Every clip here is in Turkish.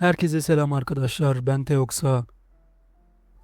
Herkese selam arkadaşlar. Ben Teoksa.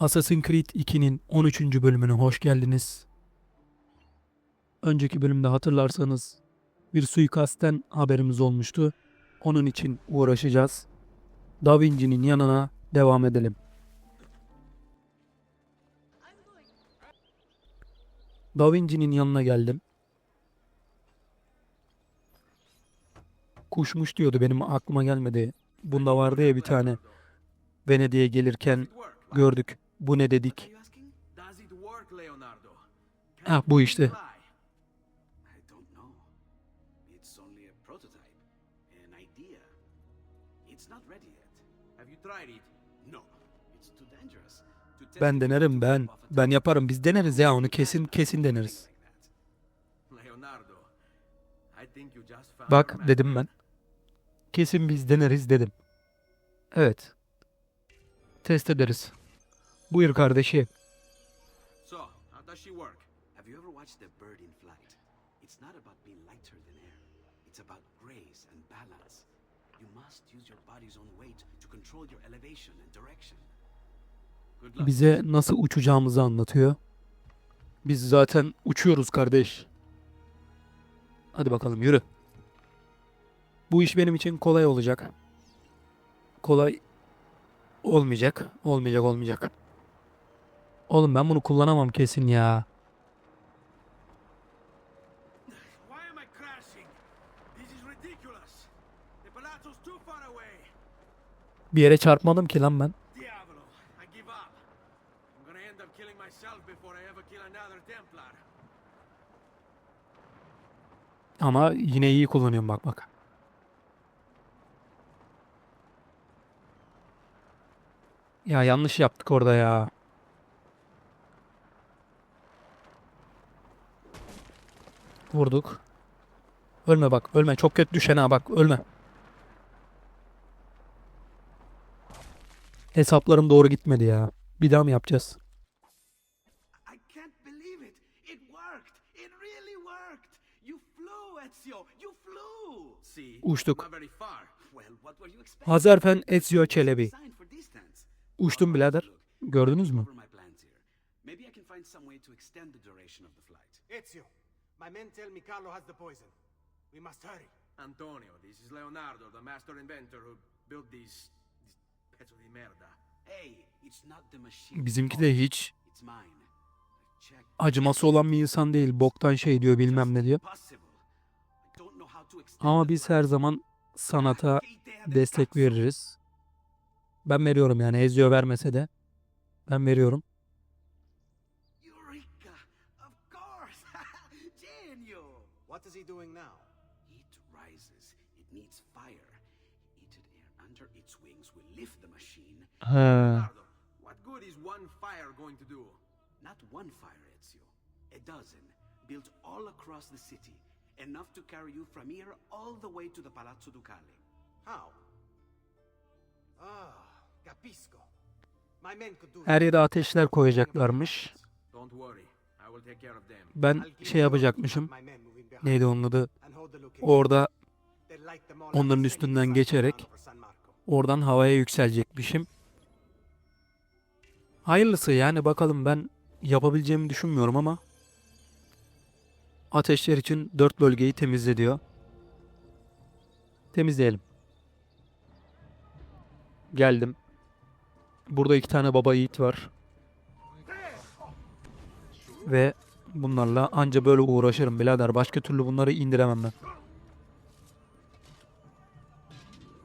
Assassin's Creed 2'nin 13. bölümüne hoş geldiniz. Önceki bölümde hatırlarsanız bir suikastten haberimiz olmuştu. Onun için uğraşacağız. Da Vinci'nin yanına devam edelim. Da Vinci'nin yanına geldim. Kuşmuş diyordu benim aklıma gelmedi. Bunda vardı ya bir tane. Venedik'e gelirken gördük. Bu ne dedik? Can bu işte. Ben denerim ben. Ben yaparım. Biz deneriz ya onu kesin kesin deneriz. Bak dedim ben. Kesin biz deneriz dedim. Evet. Test ederiz. Buyur kardeşim. So, how does she work? Have you ever watched a bird in flight? It's not about being lighter than air. It's about grace and balance. You must use your body's own weight to control your elevation and direction. Bize nasıl uçacağımızı anlatıyor. Biz zaten uçuyoruz kardeş. Hadi bakalım yürü. Bu iş benim için kolay olacak. Kolay olmayacak. Olmayacak olmayacak. Oğlum ben bunu kullanamam kesin ya. Bir yere çarpmadım ki lan ben. Ama yine iyi kullanıyorum bak bak. Ya yanlış yaptık orada ya. Vurduk. Ölme bak ölme. Çok kötü düşen ha bak ölme. Hesaplarım doğru gitmedi ya. Bir daha mı yapacağız? Uçtuk. Hazarfen Ezio Çelebi. Uçtum birader. Gördünüz mü? over my plans here. Maybe I can find some way to extend the duration of the flight. Ezio, my men tell me Carlo has the poison. We must hurry. Antonio, this is Leonardo, the master inventor who built these, these pezzo di merda. Hey, it's not the machine. Bizimki de hiç acıması olan bir insan değil. Boktan şey diyor bilmem ne diyor. Ama biz her zaman sanata destek veririz. Ben veriyorum yani Ezio vermese de ben veriyorum. Eureka! Of course! Genio! What is he doing now? It rises. It needs fire. Heated air under its wings will lift the machine. Leonardo, what good is one fire going to do? Not one fire, Ezio. A dozen, built all across the city. Enough to carry you from here all the way to the Palazzo Ducale. How? Ah, Her yere ateşler koyacaklarmış. Ben şey yapacakmışım. Neydi onun adı? Orada onların üstünden geçerek oradan havaya yükselecekmişim. Hayırlısı yani bakalım ben yapabileceğimi düşünmüyorum ama ateşler için dört bölgeyi temizle diyor. Temizleyelim. Geldim. Burada iki tane baba yiğit var. Ve bunlarla anca böyle uğraşırım birader. Başka türlü bunları indiremem ben.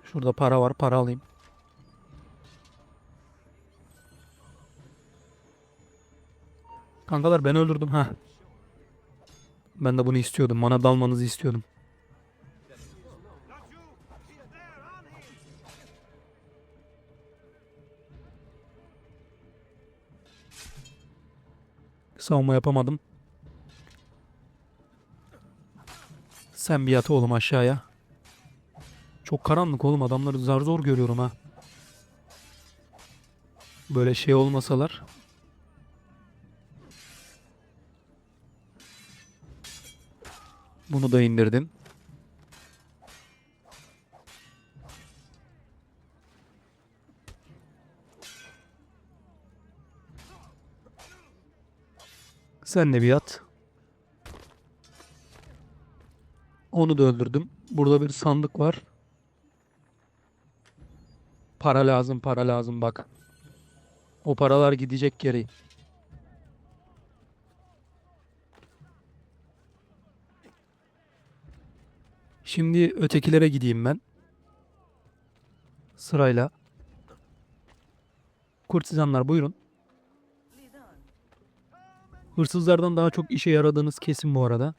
Şurada para var. Para alayım. Kankalar ben öldürdüm ha. Ben de bunu istiyordum. Bana dalmanızı istiyordum. Savunma yapamadım. Sen bir yat oğlum aşağıya. Çok karanlık oğlum adamları zar zor görüyorum ha. Böyle şey olmasalar. Bunu da indirdim. Sen de bir yat. Onu da öldürdüm. Burada bir sandık var. Para lazım, para lazım bak. O paralar gidecek geri. Şimdi ötekilere gideyim ben. Sırayla. Kurtizanlar buyurun. Hırsızlardan daha çok işe yaradığınız kesin bu arada.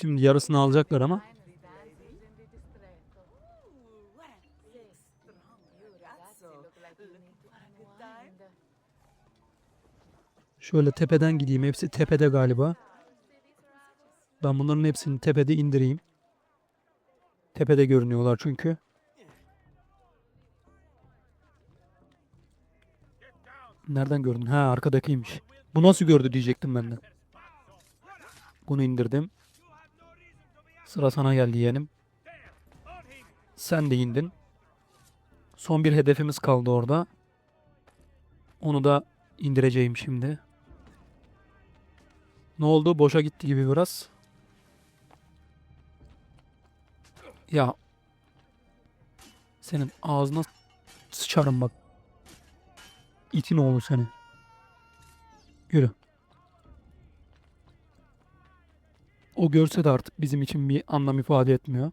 Şimdi yarısını alacaklar ama. Şöyle tepeden gideyim. Hepsi tepede galiba. Ben bunların hepsini tepede indireyim. Tepede görünüyorlar çünkü. Nereden gördün? Ha arkadakiymiş. Bu nasıl gördü diyecektim ben de. Bunu indirdim. Sıra sana geldi yeğenim. Sen de indin. Son bir hedefimiz kaldı orada. Onu da indireceğim şimdi. Ne oldu? Boşa gitti gibi biraz. Ya. Senin ağzına sıçarım bak. İtin oğlu seni. Yürü. O görse de artık bizim için bir anlam ifade etmiyor.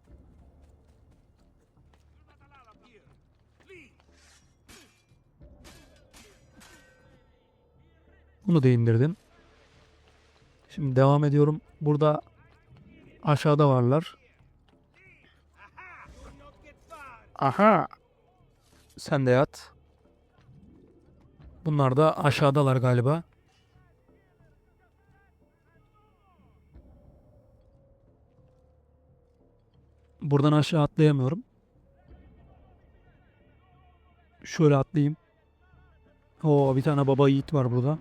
Bunu da indirdim. Şimdi devam ediyorum. Burada aşağıda varlar. Aha. Sen de yat. Bunlar da aşağıdalar galiba. Buradan aşağı atlayamıyorum. Şöyle atlayayım. Oo bir tane baba yiğit var burada.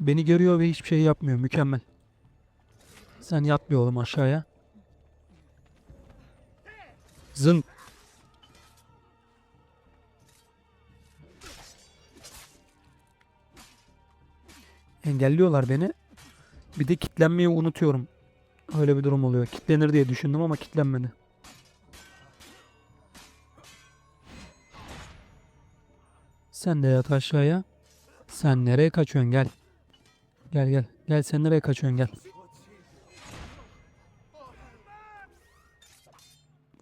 Beni görüyor ve hiçbir şey yapmıyor. Mükemmel. Sen yat bir oğlum aşağıya. Zın. Engelliyorlar beni. Bir de kitlenmeyi unutuyorum. Öyle bir durum oluyor. Kitlenir diye düşündüm ama kitlenmedi. Sen de yat aşağıya. Sen nereye kaçıyorsun gel. Gel gel. Gel sen nereye kaçıyorsun gel.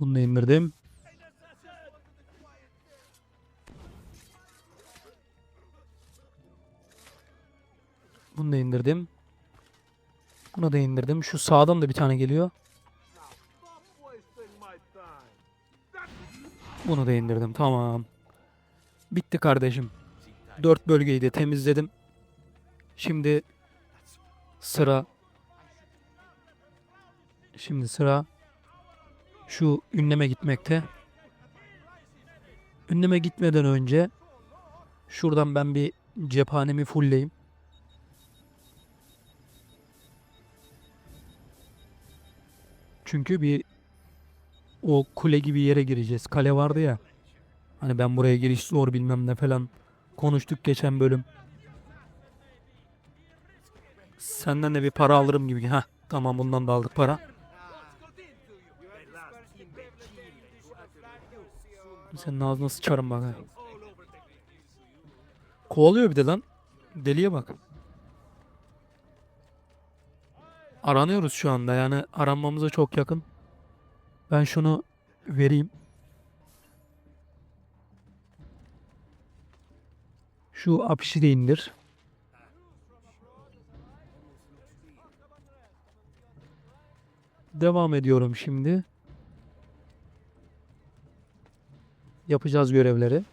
Bunu da indirdim. Bunu da indirdim. Bunu da indirdim. Şu sağdan da bir tane geliyor. Bunu da indirdim. Tamam. Bitti kardeşim. Dört bölgeyi de temizledim. Şimdi sıra Şimdi sıra şu ünleme gitmekte. Ünleme gitmeden önce şuradan ben bir cephanemi fullleyeyim. Çünkü bir o kule gibi yere gireceğiz. Kale vardı ya. Hani ben buraya giriş zor bilmem ne falan konuştuk geçen bölüm. Senden de bir para alırım gibi. Ha tamam bundan da aldık para. Senin ağzına sıçarım bak. Kovalıyor bir de lan. Deliye bak. Aranıyoruz şu anda yani aranmamıza çok yakın. Ben şunu vereyim. Şu apişi de indir. Devam ediyorum şimdi. Yapacağız görevleri.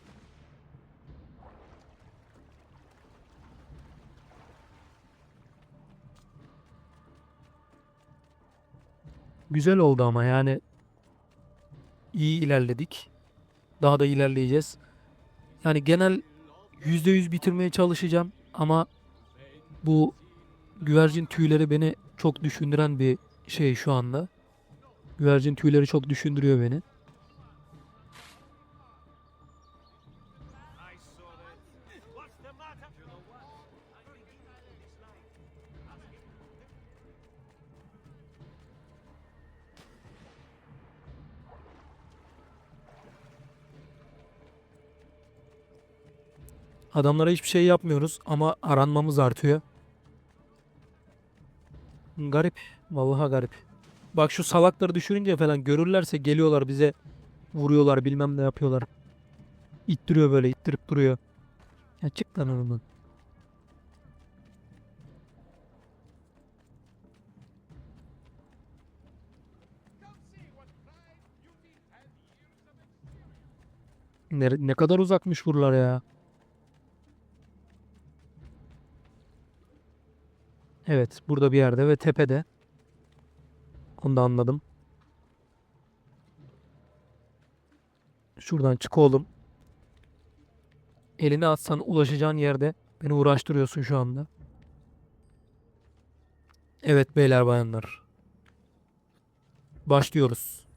Güzel oldu ama yani iyi ilerledik. Daha da ilerleyeceğiz. Yani genel %100 bitirmeye çalışacağım ama bu güvercin tüyleri beni çok düşündüren bir şey şu anda. Güvercin tüyleri çok düşündürüyor beni. Adamlara hiçbir şey yapmıyoruz ama aranmamız artıyor. Garip. Vallahi garip. Bak şu salakları düşürünce falan görürlerse geliyorlar bize vuruyorlar bilmem ne yapıyorlar. İttiriyor böyle ittirip duruyor. Ya çık lan önümden. Ne, ne kadar uzakmış buralar ya. Evet, burada bir yerde ve tepede. Onu da anladım. Şuradan çık oğlum. Elini atsan ulaşacağın yerde beni uğraştırıyorsun şu anda. Evet beyler bayanlar. Başlıyoruz.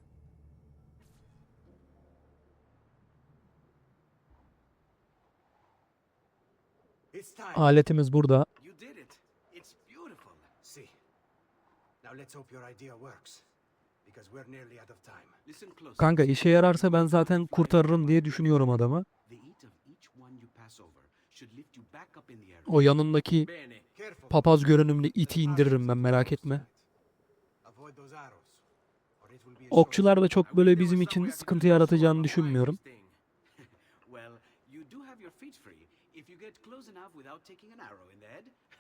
Aletimiz burada. Kanka işe yararsa ben zaten kurtarırım diye düşünüyorum adamı. The heat of each one you pass over should lift you back up in the air. O yanındaki papaz görünümlü iti indiririm ben merak etme. Okçular da çok böyle bizim için sıkıntı yaratacağını düşünmüyorum.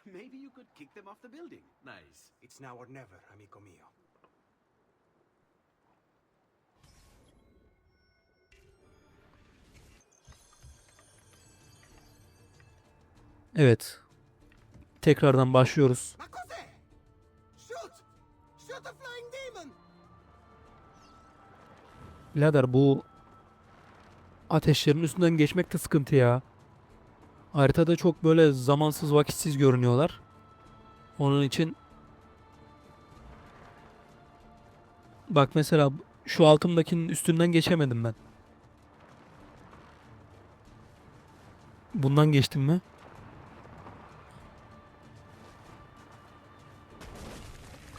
Maybe you could kick them off the building. Nice. It's now or never, amigo mio. Evet. Tekrardan başlıyoruz. Makose! Shoot! Shoot the flying demon! Birader bu ateşlerin üstünden geçmek de sıkıntı ya. Haritada çok böyle zamansız vakitsiz görünüyorlar. Onun için Bak mesela şu altımdakinin üstünden geçemedim ben. Bundan geçtim mi?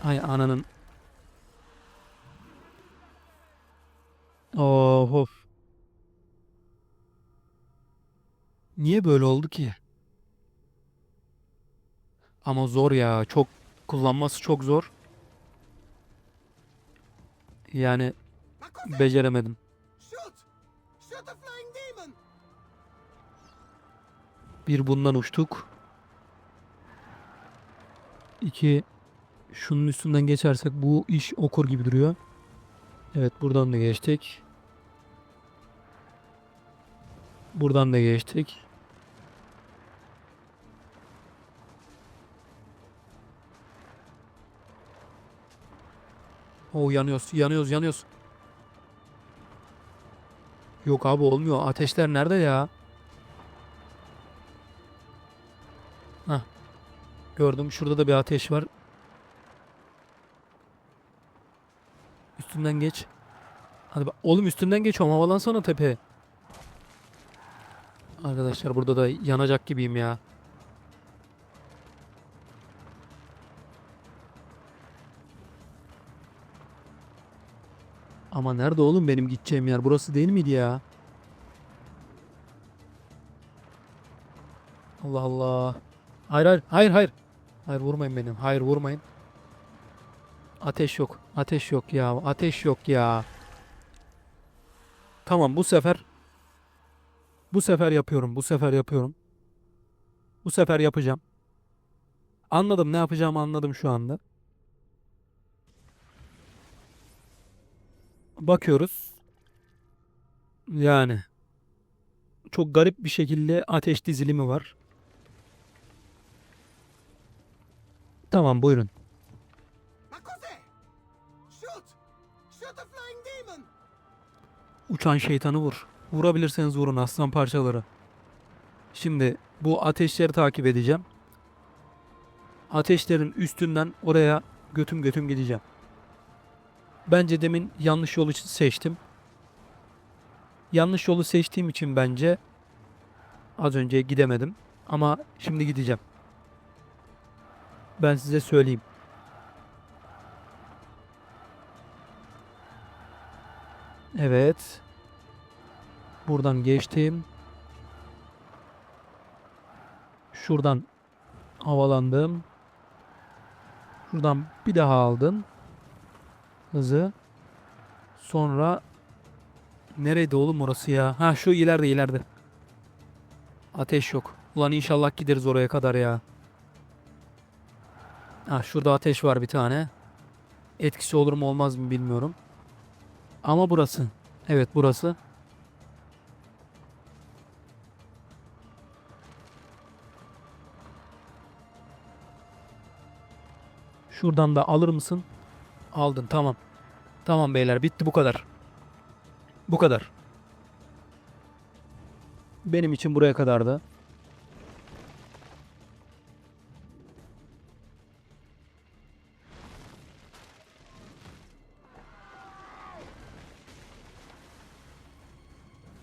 Ay ananın. Oh, of. Niye böyle oldu ki? Ama zor ya. Çok kullanması çok zor. Yani beceremedim. Bir bundan uçtuk. İki şunun üstünden geçersek bu iş okur gibi duruyor. Evet buradan da geçtik. Buradan da geçtik. Oo yanıyoruz, yanıyoruz, yanıyoruz. Yok abi olmuyor. Ateşler nerede ya? Hah. Gördüm. Şurada da bir ateş var. Üstünden geç. Hadi bak. Oğlum üstünden geç ama havalansana tepe. Arkadaşlar burada da yanacak gibiyim ya. Ama nerede oğlum benim gideceğim yer? Burası değil miydi ya? Allah Allah. Hayır hayır hayır hayır. Hayır vurmayın benim. Hayır vurmayın. Ateş yok. Ateş yok ya. Ateş yok ya. Tamam bu sefer bu sefer yapıyorum. Bu sefer yapıyorum. Bu sefer yapacağım. Anladım ne yapacağımı anladım şu anda. Bakıyoruz. Yani çok garip bir şekilde ateş dizilimi var. Tamam buyurun. Uçan şeytanı vur. Vurabilirseniz vurun aslan parçaları. Şimdi bu ateşleri takip edeceğim. Ateşlerin üstünden oraya götüm götüm gideceğim. Bence demin yanlış yolu seçtim. Yanlış yolu seçtiğim için bence az önce gidemedim. Ama şimdi gideceğim. Ben size söyleyeyim. Evet. Buradan geçtim. Şuradan havalandım. Şuradan bir daha aldım. Hızı. Sonra nereydi oğlum orası ya? Ha şu ileride ileride. Ateş yok. Ulan inşallah gideriz oraya kadar ya. Ha şurada ateş var bir tane. Etkisi olur mu olmaz mı bilmiyorum. Ama burası. Evet burası. Şuradan da alır mısın? Aldın tamam. Tamam beyler bitti bu kadar. Bu kadar. Benim için buraya kadardı.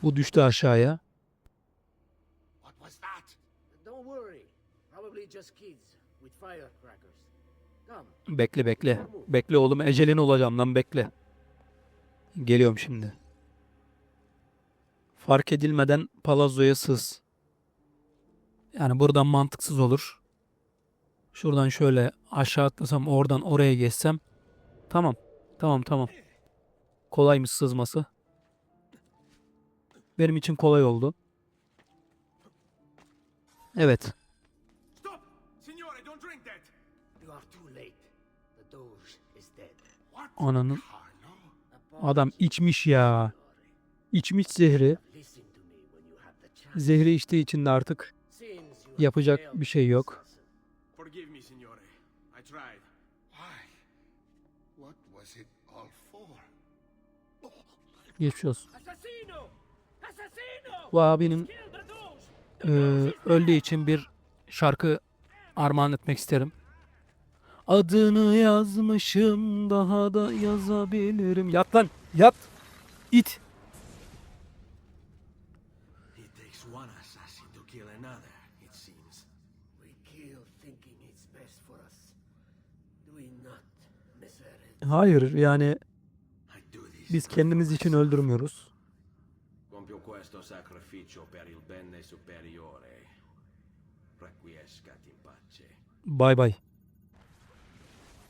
Bu düştü aşağıya. What was that? Don't worry. Probably just kids with firecrackers. Bekle bekle. Bekle oğlum ecelin olacağım lan bekle. Geliyorum şimdi. Fark edilmeden palazzoya sız. Yani buradan mantıksız olur. Şuradan şöyle aşağı atlasam oradan oraya geçsem. Tamam. Tamam tamam. Kolaymış sızması. Benim için kolay oldu. Evet. Ananın adam içmiş ya. İçmiş zehri. Zehri içtiği için de artık yapacak bir şey yok. Geçmiş olsun. Bu abinin eee, öldüğü için bir şarkı armağan etmek isterim. Adını yazmışım daha da yazabilirim. Yat lan yat. İt. Hayır yani biz kendimiz için öldürmüyoruz. Compio questo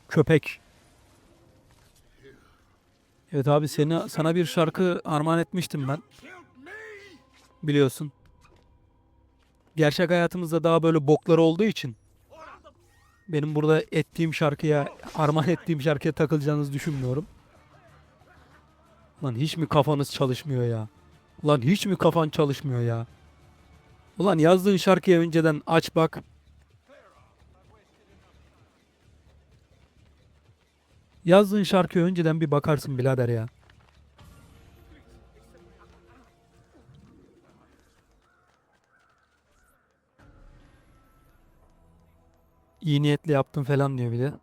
Köpek. Evet abi seni sana bir şarkı armağan etmiştim ben. Biliyorsun. Gerçek hayatımızda daha böyle bokları olduğu için benim burada ettiğim şarkıya, armağan ettiğim şarkıya takılacağınızı düşünmüyorum. Lan hiç mi kafanız çalışmıyor ya? Ulan hiç mi kafan çalışmıyor ya? Ulan yazdığın şarkıya önceden aç bak. Yazdığın şarkıya önceden bir bakarsın birader ya. İyi niyetle yaptım falan diyor bir de.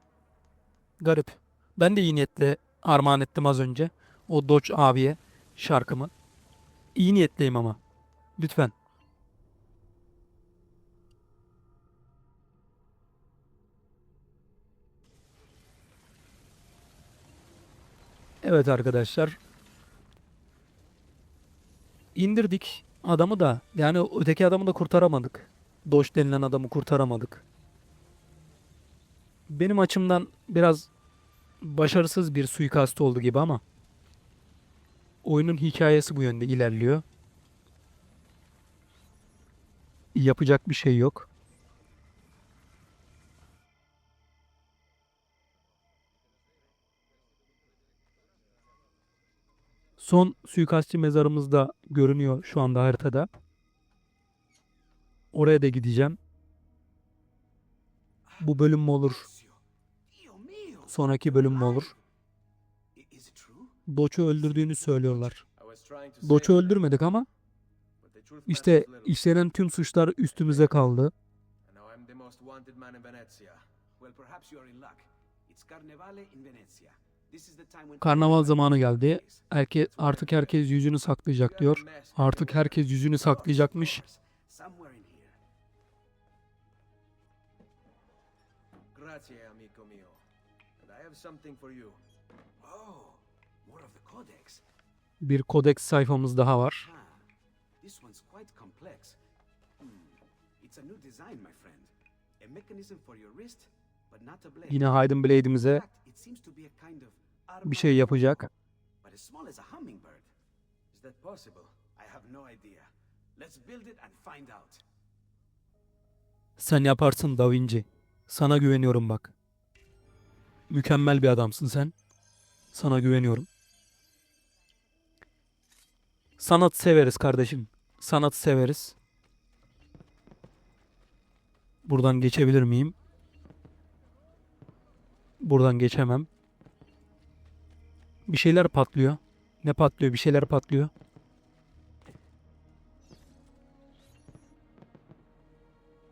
Garip. Ben de iyi niyetle armağan ettim az önce. O Doç abiye şarkımı. İyi niyetliyim ama. Lütfen. Evet arkadaşlar. İndirdik adamı da. Yani öteki adamı da kurtaramadık. Doş denilen adamı kurtaramadık. Benim açımdan biraz başarısız bir suikast oldu gibi ama oyunun hikayesi bu yönde ilerliyor. Yapacak bir şey yok. Son suikastçı mezarımız da görünüyor şu anda haritada. Oraya da gideceğim. Bu bölüm mü olur? Sonraki bölüm mü olur? Doç'u öldürdüğünü söylüyorlar. Doç'u öldürmedik ama işte işlenen tüm suçlar üstümüze kaldı. Well, perhaps you are in luck. It's Carnevale in Venezia. Karnaval zamanı geldi. Herke, artık herkes yüzünü saklayacak diyor. Artık herkes yüzünü saklayacakmış. Grazie, amico mio. And I have something for you. Oh, more of the codex. Bir kodeks sayfamız daha var. Ah, this one's quite complex. Hmm. It's a new design, my friend. A mechanism for your wrist, Yine Hayden Blade'imize bir şey yapacak. Sen yaparsın Da Vinci. Sana güveniyorum bak. Mükemmel bir adamsın sen. Sana güveniyorum. Sanat severiz kardeşim. Sanat severiz. Buradan geçebilir miyim? Buradan geçemem. Bir şeyler patlıyor. Ne patlıyor? Bir şeyler patlıyor.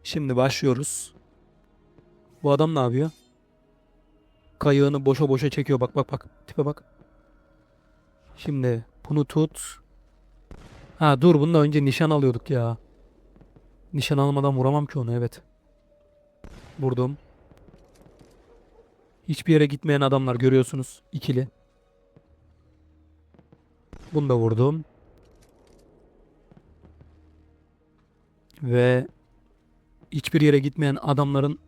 Şimdi başlıyoruz. Bu adam ne yapıyor? Kayığını boşa boşa çekiyor. Bak bak bak. Tipe bak. Şimdi bunu tut. Ha dur bunda önce nişan alıyorduk ya. Nişan almadan vuramam ki onu evet. Vurdum. Hiçbir yere gitmeyen adamlar görüyorsunuz. ikili. Bunu da vurdum. Ve hiçbir yere gitmeyen adamların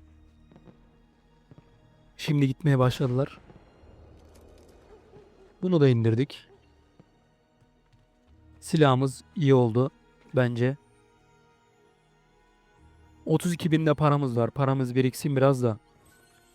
şimdi gitmeye başladılar. Bunu da indirdik. Silahımız iyi oldu bence. 32 binde paramız var. Paramız biriksin biraz da.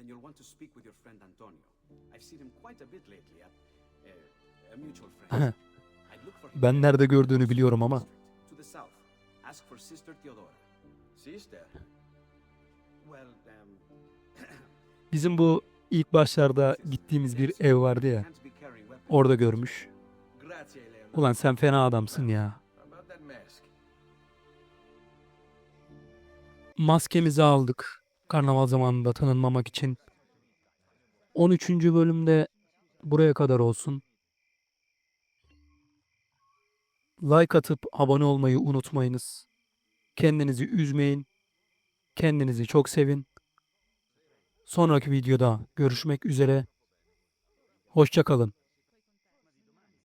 Then you'll want to speak with your friend Antonio. I've seen him quite a bit lately at uh, a mutual friend. I'd look for him Ben nerede gördüğünü biliyorum ama. to the south. Ask for Sister Theodora. Sister. Well, um, Bizim bu ilk başlarda gittiğimiz bir ev vardı ya. can't be carrying weapons. Orada görmüş. Grazie, Leonardo. Ulan sen fena adamsın ya. About that mask. Maskemizi aldık. Karnaval zamanında tanınmamak için. 13. bölümde buraya kadar olsun. Like atıp abone olmayı unutmayınız. Kendinizi üzmeyin. Kendinizi çok sevin. Sonraki videoda görüşmek üzere. Hoşça kalın.